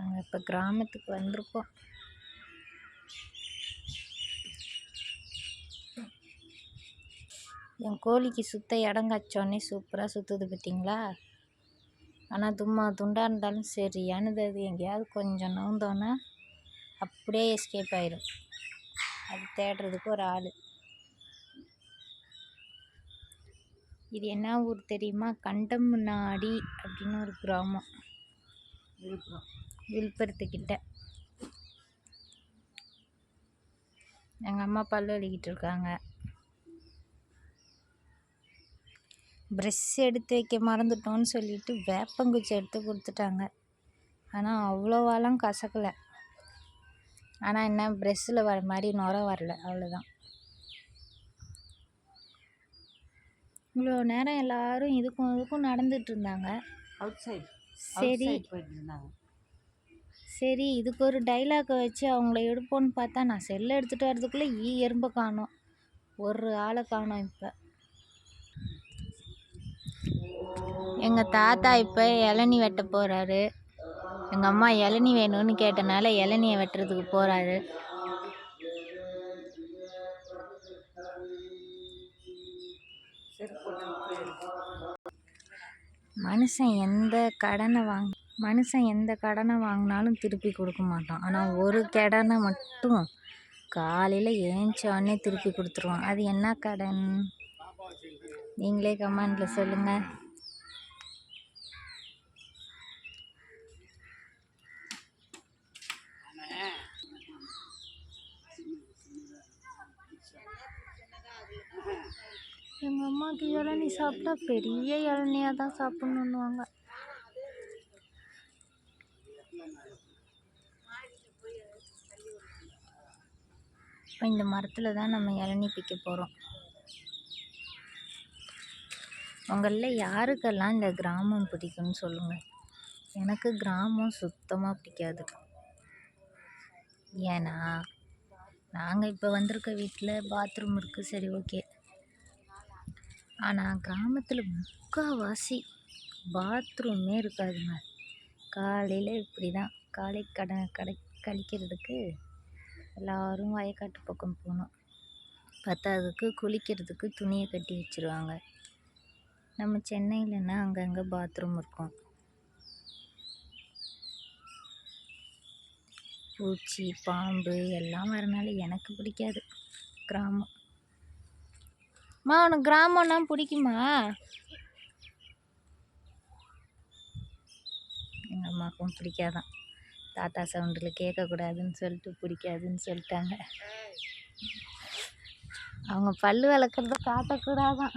நாங்கள் இப்போ கிராமத்துக்கு வந்திருக்கோம். என் கோழிக்கு சுத்த இடம் கச்சோடனே சூப்பராக சுற்றுது பார்த்தீங்களா ஆனால் தும்மா துண்டாக இருந்தாலும் சரியானது அது எங்கேயாவது கொஞ்சம் நவுந்தோன்னா அப்படியே எஸ்கேப் ஆயிடும் அது தேடுறதுக்கு ஒரு ஆள். இது என்ன ஊர் தெரியுமா? கண்டமுன்னாடி அப்படின்னு ஒரு கிராமம். விழுப்புரம் விழுப்புரத்துக்கிட்ட எங்கள் அம்மா பல்லு வலிக்கிட்டு இருக்காங்க. ப்ரெஷ் எடுத்து வைக்க மறந்துட்டோன்னு சொல்லிட்டு வேப்பங்குச்சி எடுத்து கொடுத்துட்டாங்க. ஆனால் அவ்வளோவாலாம் கசக்கலை. ஆனால் என்ன ப்ரெஷ்ஷில் வர மாதிரி நுர வரல அவ்வளோதான். இவ்வளோ நேரம் எல்லாரும் இதுக்கும் இதுக்கும் நடந்துட்டு இருந்தாங்க. சரி. சரி இதுக்கு ஒரு டைலாக்கை வச்சு அவங்கள எடுப்போன்னு பார்த்தா நான் செல்லை எடுத்துகிட்டு வரதுக்குள்ளே ஈ எறும்பை காணோம். ஒரு ஆளை காணோம் இப்போ. எங்கள் தாத்தா இப்போ இளநி வெட்ட போகிறாரு எங்கள் அம்மா இளநி வேணும்னு கேட்டனால இளநியை வெட்டுறதுக்கு போகிறாரு மனுஷன் எந்த கடனை வாங்க மனுஷன் எந்த கடனை வாங்கினாலும் திருப்பி கொடுக்க மாட்டான். ஆனால் ஒரு கடனை மட்டும் காலையில் ஏஞ்சோடனே திருப்பி கொடுத்துருவான். அது என்ன கடன்? நீங்களே கமெண்டில் சொல்லுங்கள் எங்கள் அம்மாவுக்கு இளநீ சாப்பிட்டா பெரிய இளநியாக தான் சாப்பிட்ணுன்னுவாங்க இப்போ இந்த மரத்தில் தான் நம்ம இளநி பிக்க போகிறோம் உங்களில் யாருக்கெல்லாம் இந்த கிராமம் பிடிக்கும்னு சொல்லுங்கள் எனக்கு கிராமம் சுத்தமாக பிடிக்காது. ஏன்னா நாங்கள் இப்போ வந்திருக்க வீட்டில் பாத்ரூம் இருக்குது சரி ஓகே ஆனால் கிராமத்தில் முக்கால்வாசி பாத்ரூமே இருக்காதுங்க. காலையில் இப்படி தான் காலை கடை கடை கழிக்கிறதுக்கு எல்லோரும் வயக்காட்டு பக்கம் போகணும். பத்தாததுக்கு குளிக்கிறதுக்கு துணியை கட்டி வச்சுருவாங்க. நம்ம சென்னையிலன்னா அங்கங்கே பாத்ரூம் இருக்கும். பூச்சி பாம்பு எல்லாம் வரனால எனக்கு பிடிக்காது. கிராமம். அம்மா உனக்கு கிராமம்னா பிடிக்குமா? எங்கள் அம்மாவுக்கும் பிடிக்காதான். தாத்தா சவுண்டில் கேட்கக்கூடாதுன்னு சொல்லிட்டு பிடிக்காதுன்னு சொல்லிட்டாங்க. அவங்க பல் வளர்க்குறத காட்டக்கூடாதான்.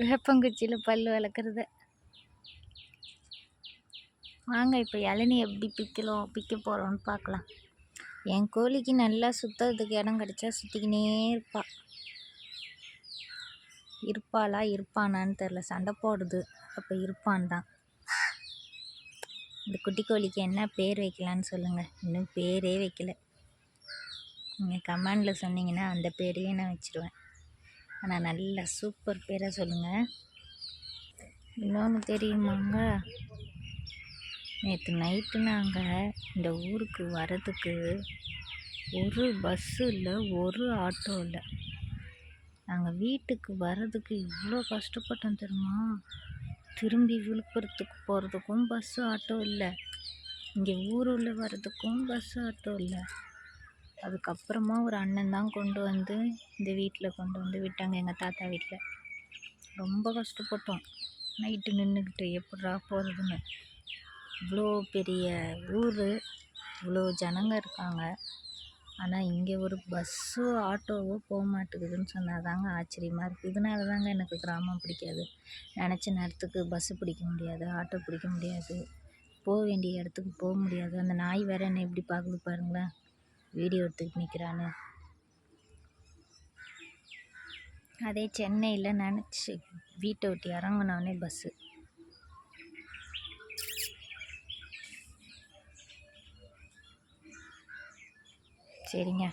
வேப்பங்குச்சியில் பல் விளக்குறத வாங்க இப்போ இளநி எப்படி பிக்கலாம் பிக்க போகிறோன்னு பார்க்கலாம். என் கோழிக்கு நல்லா சுற்றுறதுக்கு இடம் கிடச்சா சுற்றிக்கினே இருப்பா. இருப்பாளா இருப்பானான்னு தெரில சண்டை போடுது. அப்போ இருப்பான் தான் இந்த குட்டி கோழிக்கு என்ன பேர் வைக்கலான்னு சொல்லுங்கள் இன்னும் பேரே வைக்கல. நீங்கள் கமெண்டில் சொன்னீங்கன்னா அந்த பேரையே நான் வச்சுருவேன். ஆனால் நல்ல சூப்பர் பேராக சொல்லுங்கள் இன்னொன்று தெரியுமாங்க? நேற்று நைட்டு நாங்கள் இந்த ஊருக்கு வரதுக்கு ஒரு பஸ்ஸு இல்லை ஒரு ஆட்டோ இல்லை நாங்கள் வீட்டுக்கு வர்றதுக்கு இவ்வளோ கஷ்டப்பட்டோம் தெரியுமா? திரும்பி விழுப்புரத்துக்கு போகிறதுக்கும் பஸ்ஸு ஆட்டோ இல்லை. இங்கே ஊருள்ள வர்றதுக்கும் பஸ்ஸு ஆட்டோ இல்லை. அதுக்கப்புறமா ஒரு அண்ணன் தான் கொண்டு வந்து இந்த வீட்டில் கொண்டு வந்து விட்டாங்க எங்கள் தாத்தா வீட்டில் ரொம்ப கஷ்டப்பட்டோம். நைட்டு நின்றுக்கிட்டு எப்படா போகிறதுன்னு இவ்வளோ பெரிய ஊர். இவ்வளோ ஜனங்க இருக்காங்க. ஆனால் இங்கே ஒரு பஸ்ஸோ ஆட்டோவோ போக மாட்டேங்குதுன்னு சொன்னால் தாங்க ஆச்சரியமாக இருக்குது இதனால தாங்க எனக்கு கிராமம் பிடிக்காது. நினச்ச நேரத்துக்கு பஸ்ஸு பிடிக்க முடியாது ஆட்டோ பிடிக்க முடியாது. போக வேண்டிய இடத்துக்கு போக முடியாது. அந்த நாய் வேற என்னை எப்படி பார்க்குது பாருங்களேன். வீடியோ எடுத்துக்கிட்டு நிற்கிறான்னு அதே சென்னையில் நினச்சி வீட்டை விட்டு இறங்கினோடனே பஸ்ஸு சரிங்க.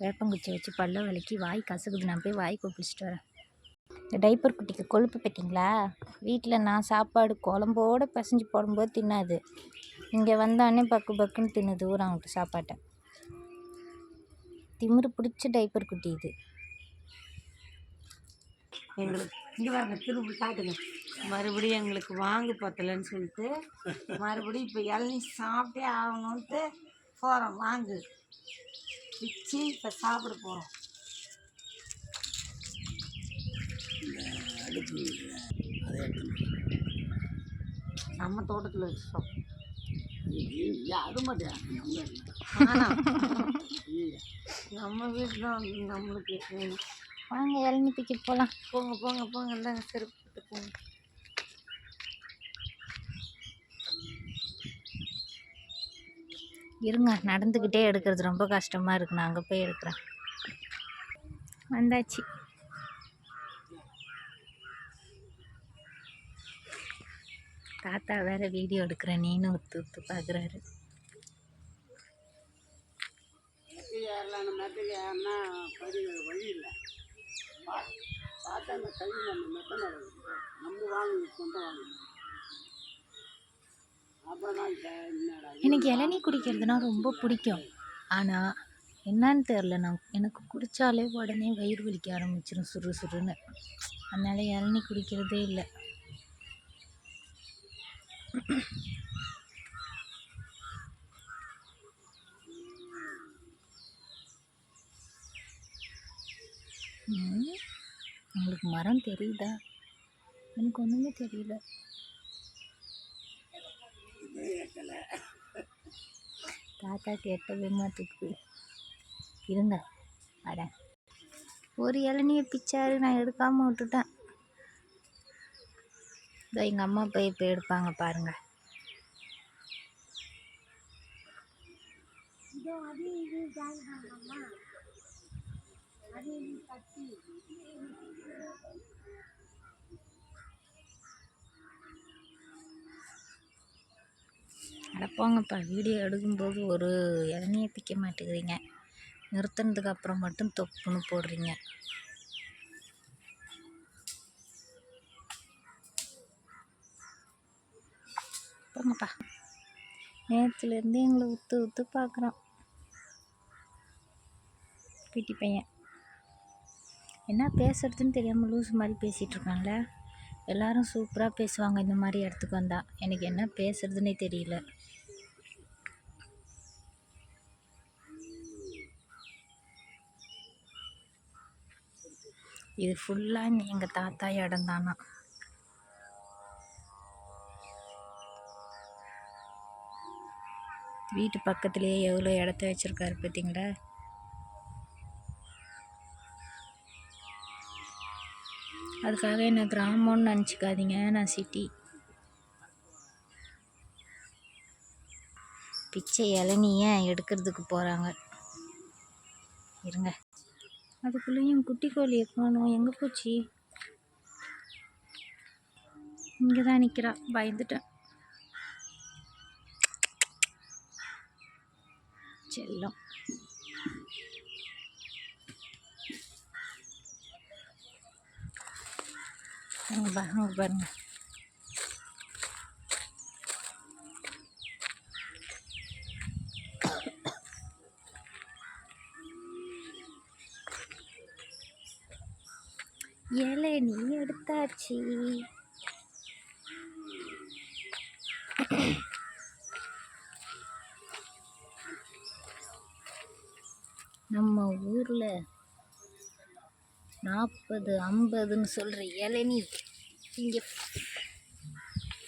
வேப்பங்குச்சி வச்சு பல்ல விளக்கி வாய் கசக்குது. நான் போய் வாய் கொப்பளிச்சிட்டு வரேன். இந்த டைப்பர் குட்டிக்கு கொழுப்பு பார்த்தீங்களா வீட்டில் நான் சாப்பாடு குழம்போடு பிசைஞ்சு போடும்போது தின்னாது. இங்கே வந்தோடனே பக்கு பக்குன்னு தின்னுது அவங்கள்ட்ட சாப்பாட்டை. திமிரு பிடிச்ச டைப்பர் குட்டி இது. எங்களுக்கு இங்கே பாருங்க திரும்ப காட்டுங்க. மறுபடியும் எங்களுக்கு வாங்கு பத்தலைன்னு சொல்லிட்டு மறுபடியும் இப்போ இளநீ சாப்பிட்டே ஆகணுன்ட்டு போகிறோம் வாங்கு. பிச்சு இப்போ சாப்பிட போகிறோம் நம்ம தோட்டத்தில் வச்சோம் அது மட்டும் நம்ம வீட்டில் தான் நம்மளுக்கு. வாங்க இளநீ பிக்க போகலாம் போங்க போங்க போங்க. இந்தாங்க செருப்பு போங்க. இருங்க நடந்துக்கிட்டே எடுக்கிறது ரொம்ப கஷ்டமாக இருக்கு. நான் அங்கே போய் எடுக்கிறேன். வந்தாச்சு. தாத்தா வேற வீடியோ எடுக்கிறேன் நீனும் ஒத்து ஒத்து பார்க்குறாரு எனக்கு இளநீ குடிக்கிறதுனா ரொம்ப பிடிக்கும். ஆனால் என்னன்னு தெரில நான் எனக்கு குடித்தாலே உடனே வயிறு வலிக்க ஆரம்பிச்சிடும் சுறு சுறுன்னு அதனால் இளநீ குடிக்கிறதே இல்லை. உங்களுக்கு மரம் தெரியுதா? எனக்கு ஒன்றுமே தெரியல. தாத்தா கேட்டவே மாட்டேங்குது இருங்க வரேன் ஒரு இளநியை பிச்சாரு நான் எடுக்காமல் விட்டுட்டேன். இதோ எங்கள் அம்மா போய் இப்போ எடுப்பாங்க பாருங்க. அட போங்கப்பா வீடியோ எடுக்கும்போது ஒரு இளநியை பிக்க மாட்டேங்கிறீங்க. நிறுத்தினதுக்கு அப்புறம் மட்டும் தொப்புன்னு போடுறீங்க. போங்கப்பா. நேற்றுலேருந்து எங்களை உத்து உத்து பார்க்குறான். பிட்டி பையன். என்ன பேசுறதுன்னு தெரியாமல் லூஸ் மாதிரி பேசிகிட்டு இருக்கான்ல? எல்லாரும் சூப்பராக பேசுவாங்க இந்த மாதிரி இடத்துக்கு வந்தால் எனக்கு என்ன பேசுகிறதுனே தெரியல. இது ஃபுல்லாக எங்கள் தாத்தா இடம் தானா? வீட்டு பக்கத்துலேயே எவ்வளோ இடத்த வச்சுருக்காரு பார்த்தீங்களா? அதுக்காக என்ன கிராமம்னு நினச்சிக்காதீங்க நான் சிட்டி பிச்சை இளநிய எடுக்கிறதுக்கு போகிறாங்க இருங்க. அதுக்குள்ளேயும் குட்டி கோழியை காணும் எங்கே போச்சு? இங்கே தான் நிற்கிறா பயந்துட்டேன். செல்லம். அங்கே பாருங்க. இளநீ எடுத்தாச்சு. நம்ம ஊரில் நாற்பது ஐம்பதுன்னு சொல்கிற இளநீ இங்கே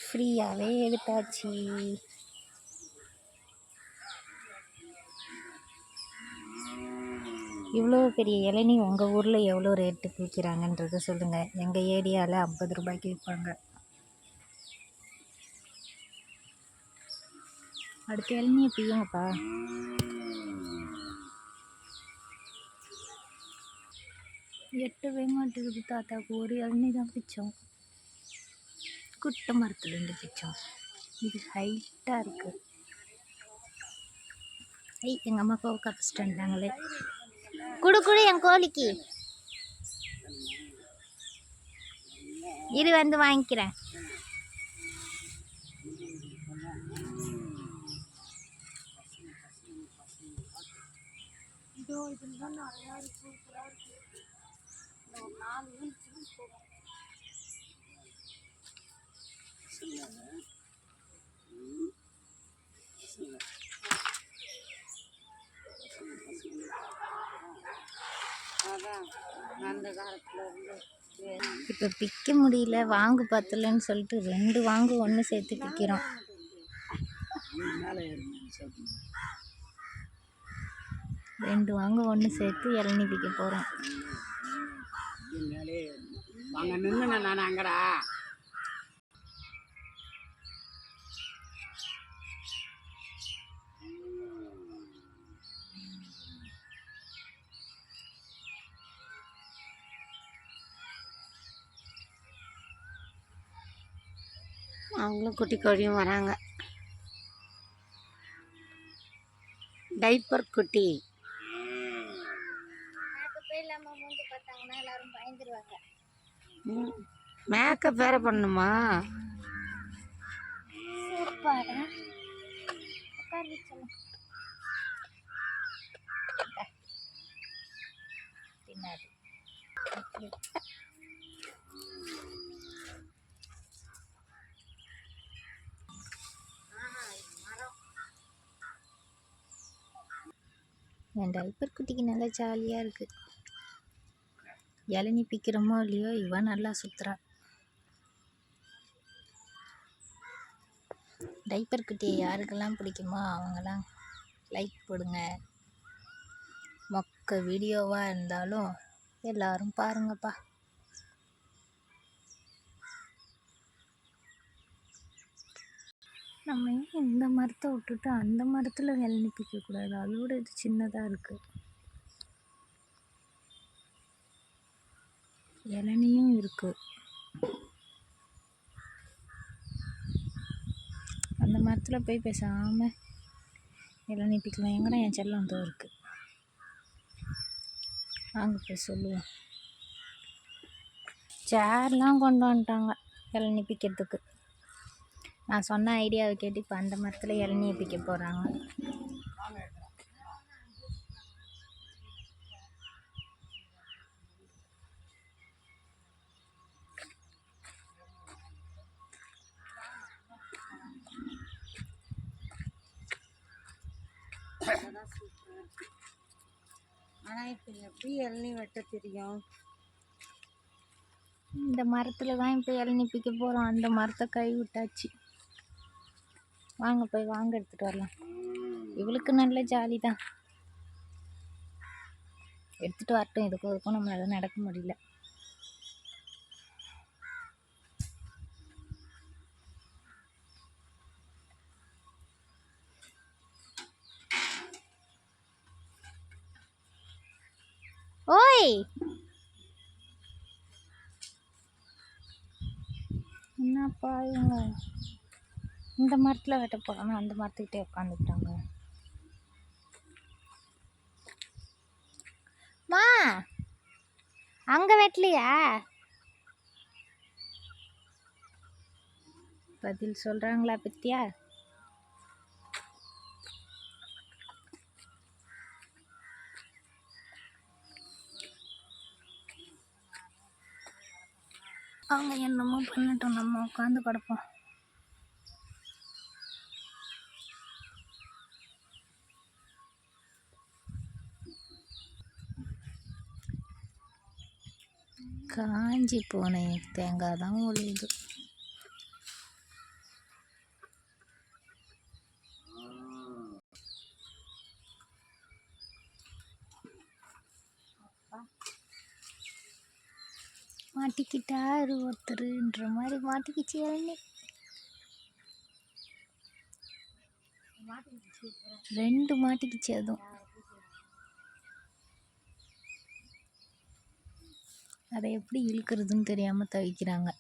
ஃப்ரீயாகவே எடுத்தாச்சு. இவ்வளோ பெரிய இளநீ உங்கள் ஊரில் எவ்வளோ ரேட்டுக்கு விற்கிறாங்கன்றத சொல்லுங்கள் எங்கள் ஏரியாவில் ஐம்பது ரூபாய்க்கு விற்பாங்க அடுத்த இளநியை பிய்யுங்கப்பா எட்டவே மாட்டேங்குது தாத்தாவுக்கு. ஒரு இளநீ தான் பிச்சோம். குட்டை மரத்துலேருந்து பிச்சோம். இது ஹைட்டாக இருக்குது ஐய் எங்கள் அம்மா அப்பாவுக்கு கப்பிச்சிட்டு வந்தாங்களே குடு குடு என் கோழிக்கு. இது வந்து வாங்கிக்கிறேன் தான் நிறையா இருக்கு சூப்பராக இருக்கு இந்த ஒரு நாலு வீழ்ச்சி போகும் அதான் அந்த இருந்து இப்போ பிக்க முடியல வாங்கு பத்தலன்னு சொல்லிட்டு ரெண்டு வாங்கு ஒன்று சேர்த்து பிக்கிறோம் ரெண்டு வாங்கு ஒன்று சேர்த்து இளநி பிக்க போகிறோம் வாங்க நின்று நான் அங்கடா. அவங்களும் குட்டி கோழியும் வராங்க. டைப்பர் குட்டி. மேக்கப் வேற பண்ணுமா பின்னாடி. என் டைப்பர் குட்டிக்கு நல்லா ஜாலியாக இருக்குது இளநீ பிக்கிறோமோ இல்லையோ இவன் நல்லா சுற்றுறா டைப்பர் குட்டியை யாருக்கெல்லாம் பிடிக்குமோ அவங்கெல்லாம் லைக் போடுங்க. மொக்க வீடியோவாக இருந்தாலும் எல்லோரும் பாருங்கப்பா. நம்ம ஏன் இந்த மரத்தை விட்டுட்டு அந்த மரத்தில் இளநீ பிக்கக்கூடாது அதோட இது சின்னதாக இருக்குது இளநியும் இருக்குது அந்த மரத்தில் போய் பேசாமல் இளநீ பிக்கலாம் எங்கடா என் செல்லம் தோ இருக்குது வாங்க போய் சொல்லுவோம். சேர்லாம் கொண்டு வந்துட்டாங்க இளநீ பிக்கிறதுக்கு நான் சொன்ன ஐடியாவை கேட்டு இப்போ அந்த மரத்தில் இளநியை பிக்க போகிறாங்க ஆனால் இப்போ எப்படி இளநீ வெட்ட தெரியும்? இந்த மரத்தில் தான் இப்போ இளநீ பிக்க போகிறோம் அந்த மரத்தை கை விட்டாச்சு வாங்க போய் வாங்க எடுத்துகிட்டு வரலாம். இவளுக்கு நல்ல ஜாலி தான் எடுத்துகிட்டு வரட்டும் இதுக்கும் இதுக்கும் நம்மளால நடக்க முடியல. ஓய்! என்னப்பா இவங்க? இந்த மரத்தில் வெட்ட போகிறாங்க அந்த மரத்துக்கிட்டே உட்காந்துக்கிட்டாங்க. மா அங்கே வெட்டலையா? பதில் சொல்கிறாங்களா பத்தியா அவங்க என்னமோ பண்ணட்டும் நம்ம உட்காந்து கிடப்போம் காஞ்சி போன தேங்காய் தான் ஒளியுது. மாட்டிக்கிட்டாரு ஒருத்தருன்ற மாதிரி மாட்டிக்கிச்சு இறங்கி ரெண்டு மாட்டிக்கிச்சு அதுவும். அதை எப்படி இழுக்கிறதுன்னு தெரியாமல் தவிக்கிறாங்க.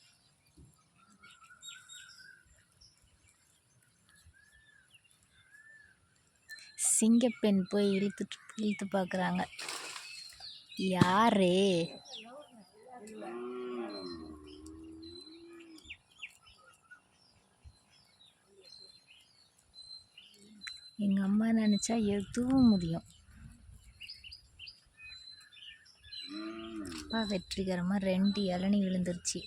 சிங்கப்பெண் போய் இழுத்துட்டு இழுத்து பார்க்குறாங்க. யாரே? எங்கள் அம்மா நினச்சா எதுவும் முடியும். அப்பா வெற்றிகரமாக ரெண்டு இளநி விழுந்துருச்சு.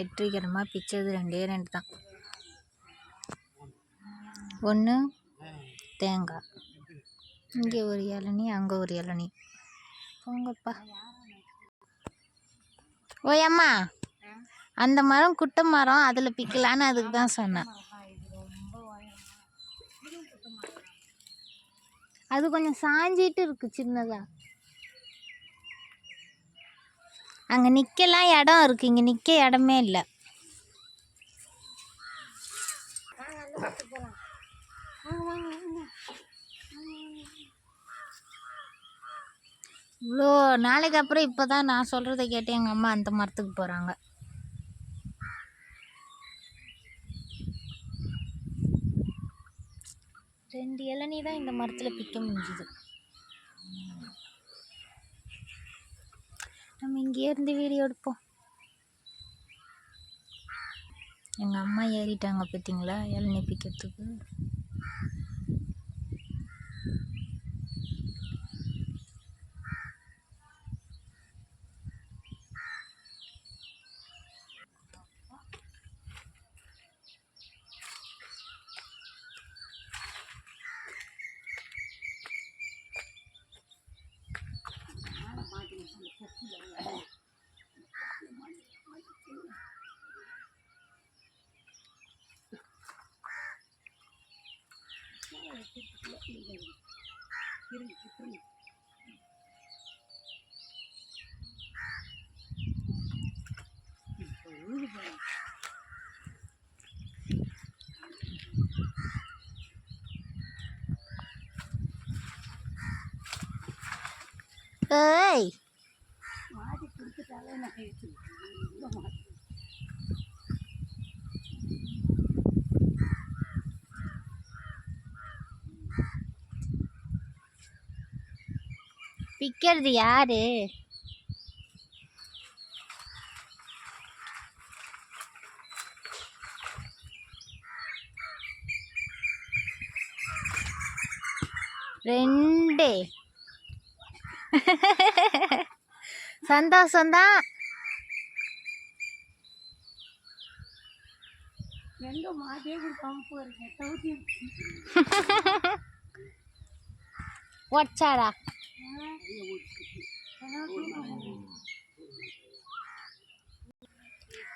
வெற்றிகரமாக பிச்சது ரெண்டே ரெண்டு தான் ஒன்று தேங்காய் இங்கே ஒரு இளநி அங்கே ஒரு இளநி. போங்கப்பா. ஓய் அம்மா அந்த மரம் குட்டை மரம் அதில் பிக்கலான்னு அதுக்கு தான் சொன்னேன். அது கொஞ்சம் சாஞ்சிட்டு இருக்கு சின்னதாக அங்கே நிற்கலாம் இடம் இருக்கு. இங்கே நிற்க இடமே இல்லை. இவ்வளோ நாளைக்கு அப்புறம் இப்போ தான் நான் சொல்கிறத கேட்டு எங்கள் அம்மா அந்த மரத்துக்கு போகிறாங்க ரெண்டு இளநீ தான் இந்த மரத்தில் பிக்க முடிஞ்சுது. நம்ம இங்கேயே இருந்து வீடியோ எடுப்போம். எங்கள் அம்மா ஏறிட்டாங்க பார்த்தீங்களா இளநீ பிக்கிறதுக்கு ஏய். பிக்கிறது யாரு ரெண்டு சந்தோஷம்தான். தவிர்த்து ஒச்சாடா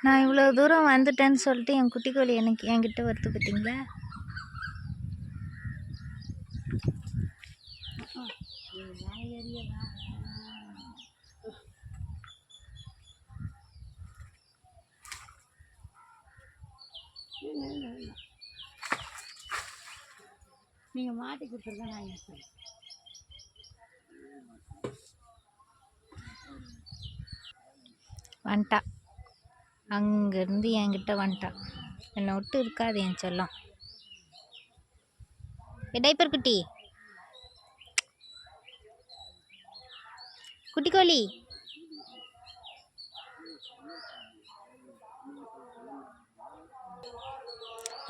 நான் இவ்வளோ தூரம் வந்துட்டேன்னு சொல்லிட்டு என் குட்டி கோழி எனக்கு என்கிட்ட வருது பார்த்தீங்களா நீங்கள் மாட்டி கொடுத்துருங்க நான் எடுத்துறேன் வந்துட்டா அங்கேருந்து என்கிட்ட வந்துட்டா என்னை விட்டு இருக்காது என் செல்லம். டைப்பர் குட்டி. குட்டி கோழி.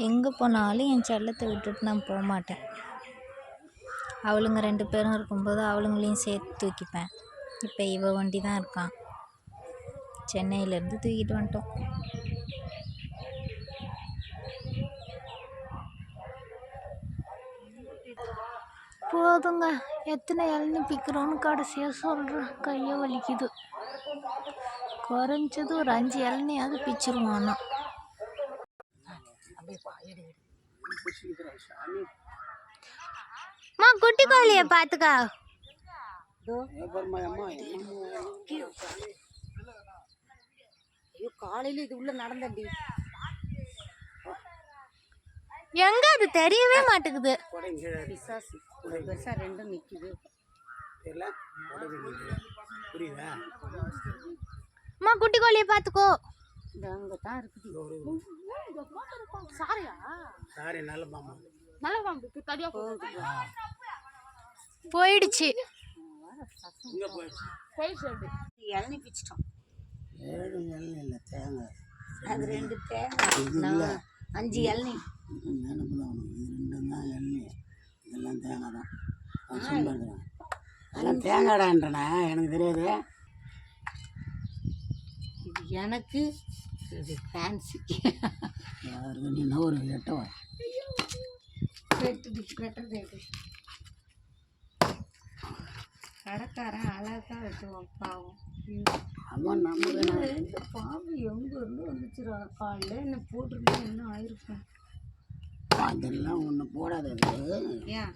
எங்கே போனாலும் என் செல்லத்தை விட்டுட்டு நான் போக மாட்டேன் அவளுங்க ரெண்டு பேரும் இருக்கும்போது அவளுங்களையும் சேர்த்து தூக்கிப்பேன். இப்போ இவ வண்டி தான் இருக்கான். சென்னையிலேருந்து தூக்கிட்டு வந்துட்டோம். போதுங்க. எத்தனை இளநீ பிக்கிறோன்னு கடைசியாக சொல்கிறேன் கையை வலிக்குது. குறைஞ்சது ஒரு அஞ்சு இளநியாவது பிச்சிருவோம் ஆனால் குட்டி கோழியை பார்த்துக்கா. ஐயோ காலையில இது உள்ள நடந்தடி எங்க அது தெரியவே மாட்டேங்குது. பிசாசு. பெருசாக ரெண்டும். புரியுதா? அம்மா குட்டி கோழியை பார்த்துக்கோ. இந்த அங்கே தான் இருக்குது. சாரி நல்ல பாம்பு. போயிடுச்சு இங்கே போயிடுச்சு. இளநி பிச்சிட்டோம் ஏழு எல்லாம் இல்லை தேங்காய். அது ரெண்டு தேங்காய் அஞ்சு இளநி. நினப்பு தான் உனக்கு. இது ரெண்டும் தான் எண்ணெய் இதெல்லாம் தேங்காய் தான். இருக்கிறேன். அதெல்லாம் தேங்காய்டான்றண்ணே. எனக்கு தெரியாது. இது எனக்கு இது ஃபேன்சி யாருக்கு நீ ஒரு எட்டவா வெட்டுது வெட்டுறது எடு கடைக்காரன் அழகா வெட்டுவான் பாவம். ம். அவன் நம்ம இந்த பாம்பு எங்க இருந்து வந்துச்சுடா? காலைல என்ன போட்டிருந்தா என்ன ஆயிருக்கும்? அதெல்லாம் ஒன்று போடாது அது. ஏன்?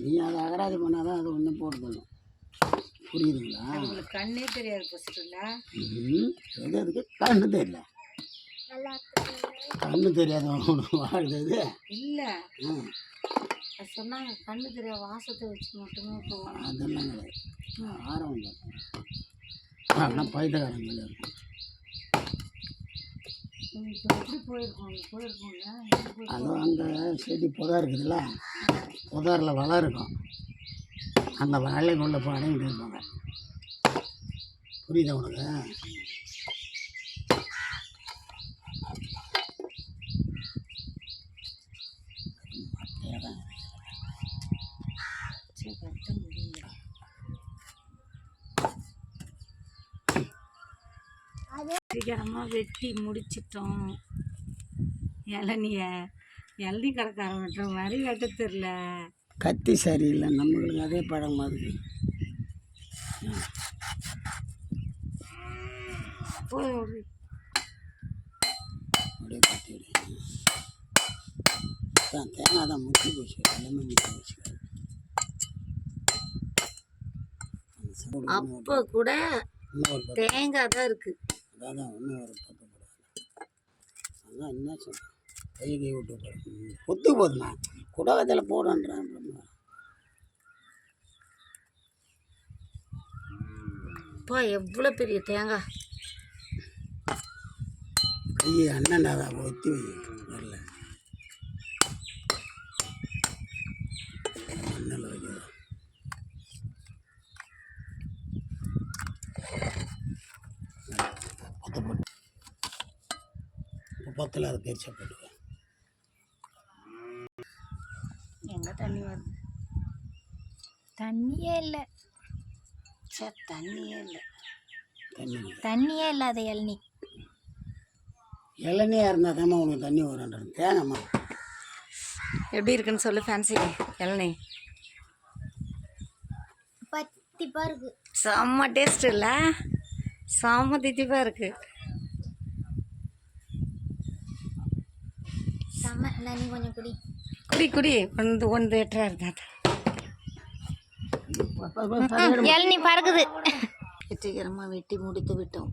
நீ அதை அகராதி பண்ணாதான் அது ஒன்றும் போடுதணும் புரியுதுங்களா? உங்களுக்கு கண்ணே தெரியாது ஃபஸ்ட்டுல ம், எது அதுக்கு? கண்ணு தெரியல. கண்ணு தெரியாத ஒன்று வாழ்றது. இல்லை. ம், அது சொன்னாங்க கண்ணு தெரியாத வாசத்தை வச்சு மட்டுமே போகும் அதெல்லாம் கிடையாது. ஆரம் இருக்கும். அங்க போயிருக்கோம்ல? எங்க போயிருக்கோம்? அதுவும் அங்கே செடி புதா இருக்குதுல்ல? புதாரில் வலை இருக்கும். அந்த வலைக்குள்ளே போய் அடங்கிட்டு இருப்பாங்க. புரியுதா உனக்கு சரி, வெட்ட முடியல சீக்கிரமாக வெட்டி முடிச்சிட்டோம். இளநிய இளநி கடைக்காரன் வெட்டுற மாதிரி வெட்ட தெரில கத்தி சரியில்லை. நம்மளுக்கு அதே பழம் மாதிரி. போய் அப்படியே கட்டி. அதான் தேங்காய் தான் போச்சு எல்லாமே போச்சு அப்போ கூட தேங்காய் தான் இருக்கு. அதான் இன்னும் ஒரு போடாது அதான் என்ன சொல்கிறேன் கை கை விட்டு போடுறேன் ஒத்து போதுண்ணா குடகத்தில் போடுன்றேன் அப்பா எவ்வளோ பெரிய தேங்காய்? கையை அண்ணன்டா அதை ஒத்தி வை. பத்தில் அதை பெருசாக போட்டுக்கோ எங்கே தண்ணி வருது? தண்ணியே இல்லை. சே தண்ணியே இல்லை. தண்ணி தண்ணியே இல்லாத இளநி. இளநியாக இருந்தால் தாம்மா உனக்கு தண்ணி வரும்ன்றது. தேங்கம்மா எப்படி இருக்குன்னு சொல்லு ஃபேன்சி இளநீ. பத்திப்பா இருக்கு. செம்ம டேஸ்ட் இல்லை? செம்ம தித்திப்பாக இருக்கு. நீ கொஞ்சம் குடி. குடி குடி. ஒன்று ஒன்று எட்டரா இருந்தா இளநி பறக்குது. வெற்றிகரமாக வெட்டி முடித்து விட்டோம்.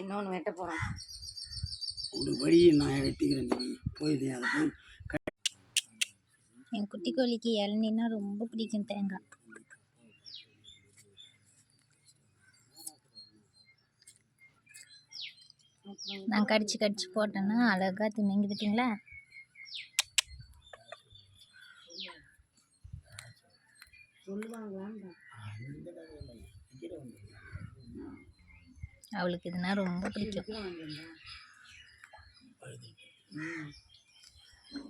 இன்னொன்று வெட்ட போகிறோம் ஒரு வழி நான் வெட்டிக்கிறேன் நீ போய் நீ அதை போய் என் குட்டி கோழிக்கு இளநின்னா ரொம்ப பிடிக்கும் தேங்காய். நான் கடிச்சு கடிச்சு போட்டேன்னா அழகா தின்னுங்கிட்டீங்களா அவளுக்கு இதுனா ரொம்ப பிடிக்கும்.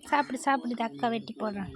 சாப்பிடு சாப்பிடுது அக்கா வெட்டி போடுறேன்